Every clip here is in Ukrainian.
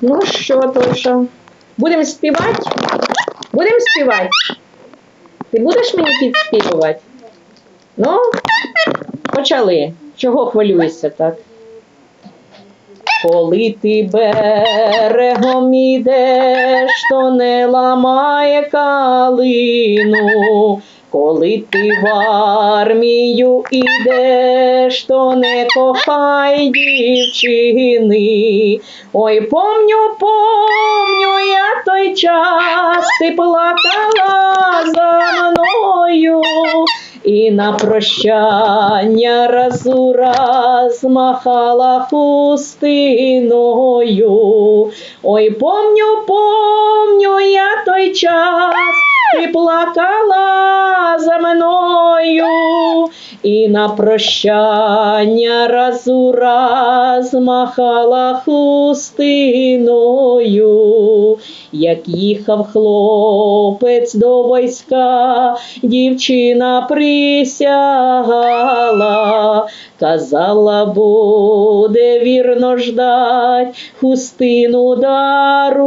Ну що, то що? Будемо співати? Будемо співати? Ти будеш мені підспівувати? Ну, почали. Чого хвилюєшся так? Коли ти берегом ідеш, то не ламає калину. Коли ти в армію ідеш, то не кохай дівчини. Ой, помню, помню я той час, ти плакала за мною. І на прощання раз у раз махала хустиною. Ой, помню, помню я той час, ти плакала за мною. І на прощання раз у раз махала хустиною. Як їхав хлопець до війська, дівчина присягала, казала, буде вірно ждать, хустину дарувала.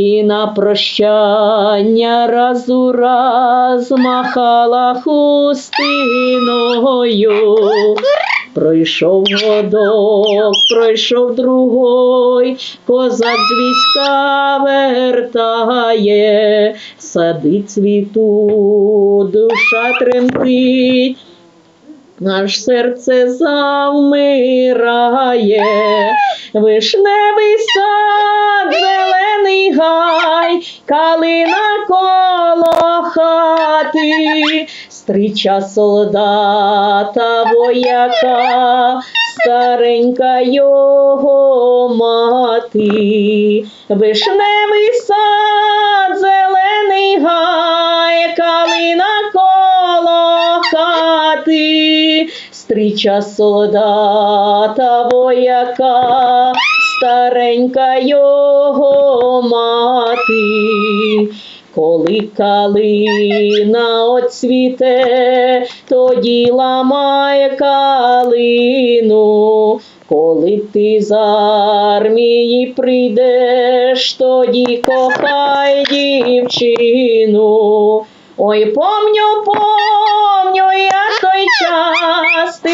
і на прощання раз у раз махала хустиною. Пройшов годок, пройшов другой, козак з війська вертає, сади цвіту, душа тремтить, аж серце завмирає, вишневий сад, зелений гай, калина коло хати, стріча солдата вояка, старенька його мати, вишневий сад, зелений гай, калина коло хати, стріча солдата вояка, старенька його мати. Коли калина оцвіте, тоді ламай калину. Коли ти з армії прийдеш, тоді кохай дівчину. Ой, помню, помню я той час,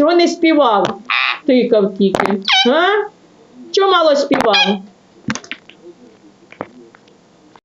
Чого не співав? Тикав тільки. А? Чого мало співав?